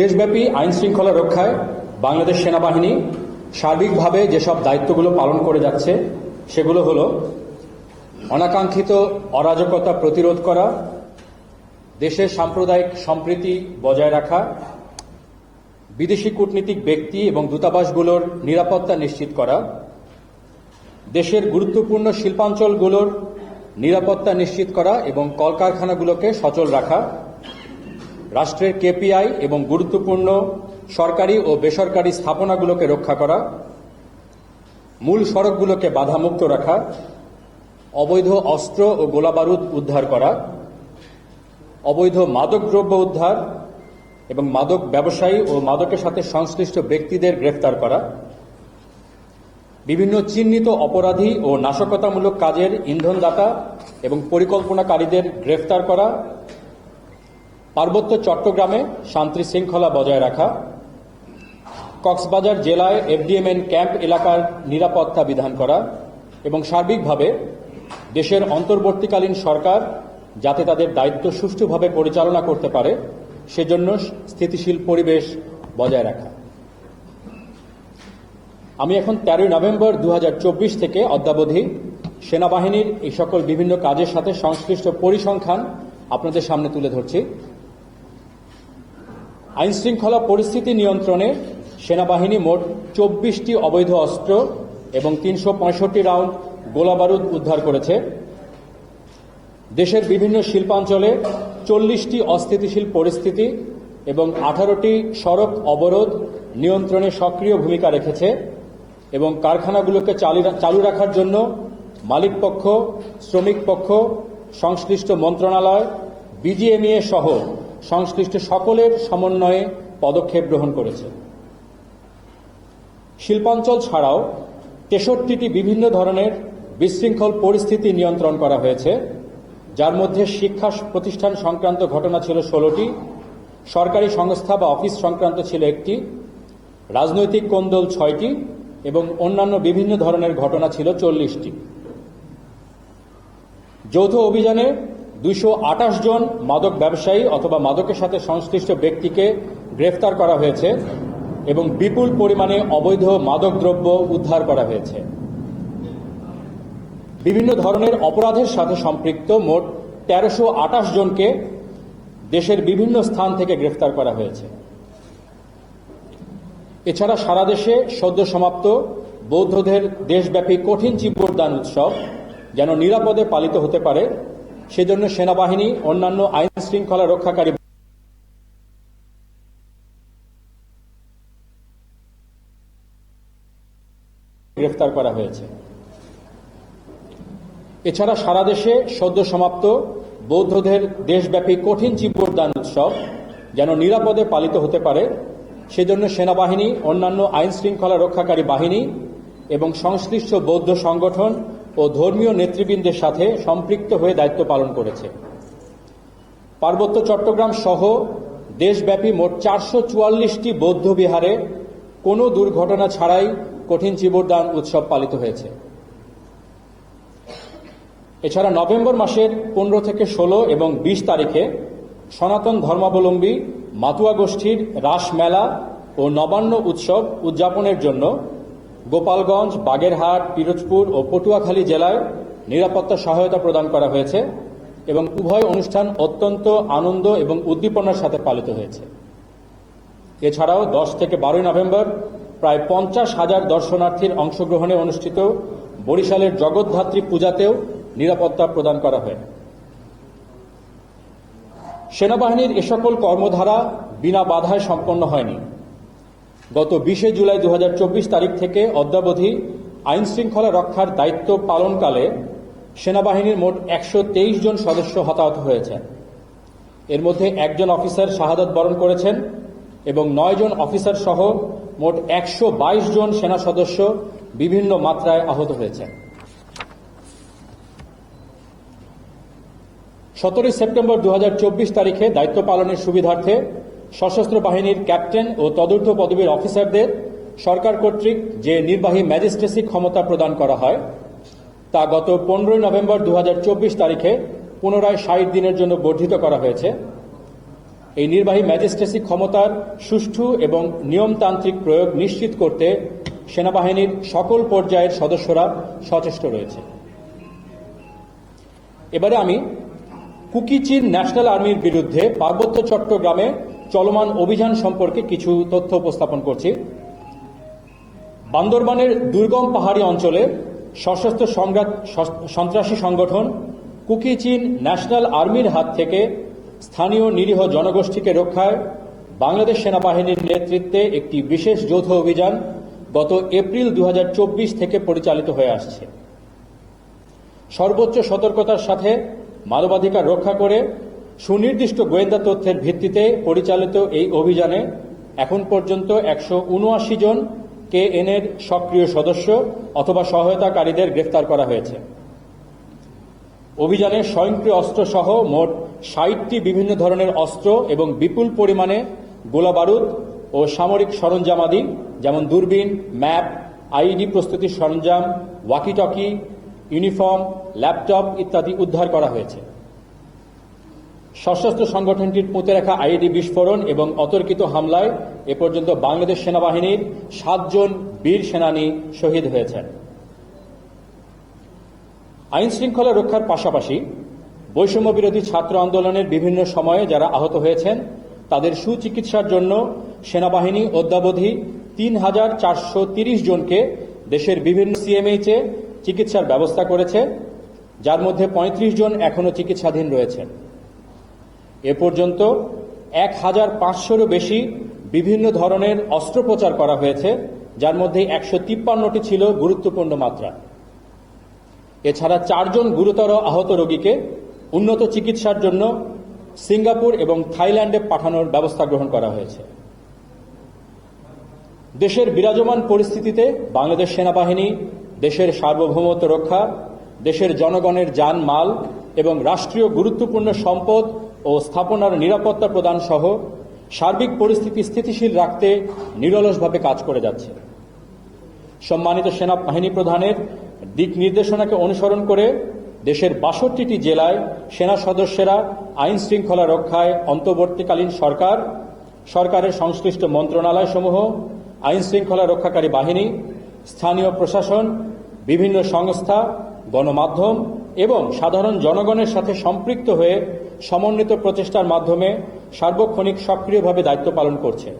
দেশব্যাপী আইন শৃঙ্খলা রক্ষায় বাংলাদেশ সেনাবাহিনী সার্বিকভাবে যেসব দায়িত্বগুলো পালন করে যাচ্ছে, সেগুলো হলো অনাকাঙ্ক্ষিত অরাজকতা প্রতিরোধ করা, দেশের সাম্প্রদায়িক সম্প্রীতি বজায় রাখা, বিদেশি কূটনীতিক ব্যক্তি এবং দূতাবাসগুলোর নিরাপত্তা নিশ্চিত করা, দেশের গুরুত্বপূর্ণ শিল্পাঞ্চলগুলোর নিরাপত্তা নিশ্চিত করা এবং কলকারখানাগুলোকে সচল রাখা রাষ্ট্রের কেপিআই এবং গুরুত্বপূর্ণ সরকারি ও বেসরকারি স্থাপনাগুলোকে রক্ষা করা, মূল সড়কগুলোকে বাধামুক্ত রাখা, অবৈধ অস্ত্র ও গোলাবারুদ উদ্ধার করা, অবৈধ মাদকদ্রব্য উদ্ধার এবং মাদক ব্যবসায়ী ও মাদকের সাথে সংশ্লিষ্ট ব্যক্তিদের গ্রেফতার করা, বিভিন্ন চিহ্নিত অপরাধী ও নাশকতামূলক কাজের ইন্ধনদাতা এবং পরিকল্পনাকারীদের গ্রেফতার করা পার্বত্য চট্টগ্রামে শান্তি শৃঙ্খলা বজায় রাখা, কক্সবাজার জেলায় এফডিএমএন ক্যাম্প এলাকার নিরাপত্তা বিধান করা এবং সার্বিকভাবে দেশের অন্তর্বর্তীকালীন সরকার যাতে তাদের দায়িত্ব সুষ্ঠুভাবে পরিচালনা করতে পারে, সেজন্য স্থিতিশীল পরিবেশ বজায় রাখা। আমি এখন তেরোই নভেম্বর দু হাজার চব্বিশ থেকে অদ্যাবধি সেনাবাহিনীর এই সকল বিভিন্ন কাজের সাথে সংশ্লিষ্ট পরিসংখ্যান আপনাদের সামনে তুলে ধরছি। আইন শৃঙ্খলা পরিস্থিতি নিয়ন্ত্রণে সেনাবাহিনী মোট চব্বিশটি অবৈধ অস্ত্র এবং তিনশো পঁয়ষট্টি রাউন্ড গোলাবারুদ উদ্ধার করেছে। দেশের বিভিন্ন শিল্পাঞ্চলে চল্লিশটি অস্থিতিশীল পরিস্থিতি এবং আঠারোটি সড়ক অবরোধ নিয়ন্ত্রণে সক্রিয় ভূমিকা রেখেছে এবং কারখানাগুলোকে চালু রাখার জন্য মালিক পক্ষ, শ্রমিক পক্ষ, সংশ্লিষ্ট মন্ত্রণালয়, বিজিএমইএ সহ সংশ্লিষ্ট সকলের সমন্বয়ে পদক্ষেপ গ্রহণ করেছে। শিল্পাঞ্চল ছাড়াও তেষট্টিটি বিভিন্ন ধরনের বিশৃঙ্খল পরিস্থিতি নিয়ন্ত্রণ করা হয়েছে, যার মধ্যে শিক্ষা প্রতিষ্ঠান সংক্রান্ত ঘটনা ছিল ষোলোটি, সরকারি সংস্থা বা অফিস সংক্রান্ত ছিল একটি, রাজনৈতিক কোন্দল ছয়টি, এবং অন্যান্য বিভিন্ন ধরনের ঘটনা ছিল চল্লিশটি। যৌথ অভিযানে দুইশো আটাশ জন মাদক ব্যবসায়ী অথবা মাদকের সাথে সংশ্লিষ্ট ব্যক্তিকে গ্রেফতার করা হয়েছে এবং বিপুল পরিমাণে অবৈধ মাদক দ্রব্য উদ্ধার করা হয়েছে। বিভিন্ন ধরনের অপরাধের সাথে সম্পৃক্ত মোট তেরোশো আটাশ জনকে দেশের বিভিন্ন স্থান থেকে গ্রেফতার করা হয়েছে। এছাড়া সারা দেশে সদ্য সমাপ্ত বৌদ্ধদের দেশব্যাপী কঠিন চিবরদান উৎসব যেন নিরাপদে পালিত হতে পারে সেজন্য সেনাবাহিনী, অন্যান্য আইন শৃঙ্খলা রক্ষাকারী গ্রেফতার করা হয়েছে। এছাড়া সারা দেশে সদ্য সমাপ্ত বৌদ্ধদের দেশব্যাপী কঠিন চিবরদান উৎসব যেন নিরাপদে পালিত হতে পারে, সেজন্য সেনাবাহিনী, অন্যান্য আইন শৃঙ্খলা রক্ষাকারী বাহিনী এবং সংশ্লিষ্ট বৌদ্ধ সংগঠন ও ধর্মীয় নেতৃবৃন্দের সাথে সম্পৃক্ত হয়ে দায়িত্ব পালন করেছে। পার্বত্য চট্টগ্রাম সহ দেশব্যাপী মোট চারশো চুয়াল্লিশটি বৌদ্ধ বিহারে কোনো দুর্ঘটনা ছাড়াই কঠিন চিবরদান উৎসব পালিত হয়েছে। এছাড়া নভেম্বর মাসের পনেরো থেকে ষোলো এবং বিশ তারিখে সনাতন ধর্মাবলম্বী মাতুয়া গোষ্ঠীর রাস মেলা ও নবান্ন উৎসব উদযাপনের জন্য গোপালগঞ্জ, বাগেরহাট, পিরোজপুর ও পটুয়াখালী জেলায় নিরাপত্তা সহায়তা প্রদান করা হয়েছে এবং উভয় অনুষ্ঠান অত্যন্ত আনন্দ এবং উদ্দীপনার সাথে পালিত হয়েছে। এছাড়াও দশ থেকে বারোই নভেম্বর প্রায় পঞ্চাশ হাজার দর্শনার্থীর অংশগ্রহণে অনুষ্ঠিত বরিশালের জগৎধাত্রী পূজাতেও নিরাপত্তা প্রদান করা হয়। সেনাবাহিনীর এ সকল কর্মধারা বিনা বাধায় সম্পন্ন হয়নি। গত বিশে জুলাই দু হাজার চব্বিশ তারিখ থেকে অদ্যাবধি আইন শৃঙ্খলা রক্ষার দায়িত্ব পালনকালে সেনাবাহিনীর মোট একশো তেইশ জন সদস্য হতাহত হয়েছেন এর মধ্যে একজন অফিসার শাহাদত বরণ করেছেন এবং নয় জন অফিসার সহ মোট একশো বাইশ জন সেনা সদস্য বিভিন্ন মাত্রায় আহত হয়েছেন সতেরোই সেপ্টেম্বর দু হাজার চব্বিশ তারিখে দায়িত্ব পালনের সুবিধার্থে সশস্ত্র বাহিনীর ক্যাপ্টেন ও তদূর্ধ্ব পদবীর অফিসারদের সরকার কর্তৃক যে নির্বাহী ম্যাজিস্ট্রেসি ক্ষমতা প্রদান করা হয়, তা গত পনেরোই নভেম্বর দু হাজার চব্বিশ তারিখে পুনরায় ষাট দিনের জন্য বর্ধিত করা হয়েছে। এই নির্বাহী ম্যাজিস্ট্রেসি ক্ষমতার সুষ্ঠু এবং নিয়মতান্ত্রিক প্রয়োগ নিশ্চিত করতে সেনাবাহিনীর সকল পর্যায়ের সদস্যরা সচেষ্ট রয়েছে। এবারে আমি কুকিচিন ন্যাশনাল আর্মির বিরুদ্ধে পার্বত্য চট্টগ্রামে চলমান অভিযান সম্পর্কে কিছু তথ্য উপস্থাপন করছি। বান্দরবানের দুর্গম পাহাড়ি অঞ্চলে সশস্ত্র সংঘাত সন্ত্রাসী সংগঠন কুকি চীন ন্যাশনাল আর্মির হাত থেকে স্থানীয় নিরীহ জনগোষ্ঠীকে রক্ষায় বাংলাদেশ সেনাবাহিনীর নেতৃত্বে একটি বিশেষ যৌথ অভিযান গত এপ্রিল দু হাজার চব্বিশ থেকে পরিচালিত হয়ে আসছে। সর্বোচ্চ সতর্কতার সাথে মানবাধিকার রক্ষা করে সুনির্দিষ্ট গোয়েন্দা তথ্যের ভিত্তিতে পরিচালিত এই অভিযানে এখন পর্যন্ত একশো উনআশি জন কে এর সক্রিয় সদস্য অথবা সহায়তাকারীদের গ্রেফতার করা হয়েছে। অভিযানে স্বয়ংক্রিয় অস্ত্র সহ মোট ষাটটি বিভিন্ন ধরনের অস্ত্র এবং বিপুল পরিমাণে গোলাবারুদ ও সামরিক সরঞ্জামাদি যেমন দূরবীন, ম্যাপ আইডি প্রস্তুতির সরঞ্জাম, ওয়াকিটকি, ইউনিফর্ম, ল্যাপটপ ইত্যাদি উদ্ধার করা হয়েছে। সশস্ত্র সংগঠনটির পুঁতে রাখা আইডি বিস্ফোরণ এবং অতর্কিত হামলায় এ পর্যন্ত বাংলাদেশ সেনাবাহিনীর সাতজন বীর সেনানী শহীদ হয়েছেন। আইন শৃঙ্খলা রক্ষার পাশাপাশি বৈষম্য বিরোধী ছাত্র আন্দোলনের বিভিন্ন সময়ে যারা আহত হয়েছেন, তাদের সুচিকিৎসার জন্য সেনাবাহিনী অদ্যাবধি তিন হাজার চারশো তিরিশ জনকে দেশের বিভিন্ন সিএমএইচে চিকিৎসার ব্যবস্থা করেছে, যার মধ্যে ৩৫ জন এখনও চিকিৎসাধীন রয়েছেন। এ পর্যন্ত এক হাজার পাঁচশোরও বেশি বিভিন্ন ধরনের অস্ত্রোপচার করা হয়েছে, যার মধ্যে একশো তিপ্পান্নটি ছিল গুরুত্বপূর্ণ মাত্রা এছাড়া চারজন গুরুতর আহত রোগীকে উন্নত চিকিৎসার জন্য সিঙ্গাপুর এবং থাইল্যান্ডে পাঠানোর ব্যবস্থা গ্রহণ করা হয়েছে। দেশের বিরাজমান পরিস্থিতিতে বাংলাদেশ সেনাবাহিনী, দেশের সার্বভৌমত্ব রক্ষা, দেশের জনগণের যান মাল এবং রাষ্ট্রীয় গুরুত্বপূর্ণ সম্পদ ও স্থাপনার নিরাপত্তা প্রদান সহ সার্বিক পরিস্থিতি স্থিতিশীল রাখতে নিরলসভাবে কাজ করে যাচ্ছে। সম্মানিত সেনাবাহিনী প্রধানের দিক নির্দেশনাকে অনুসরণ করে দেশের বাষট্টিটি জেলায় সেনা সদস্যরা আইন শৃঙ্খলা রক্ষায় অন্তর্বর্তীকালীন সরকার, সরকারের সংশ্লিষ্ট মন্ত্রণালয়সমূহ, আইন শৃঙ্খলা রক্ষাকারী বাহিনী, স্থানীয় প্রশাসন, বিভিন্ন সংস্থা, গণমাধ্যম এবং সাধারণ জনগণের সাথে সম্পৃক্ত হয়ে সমন্বিত প্রচেষ্টার মাধ্যমে সার্বক্ষণিক সক্রিয়ভাবে দায়িত্ব পালন করছে।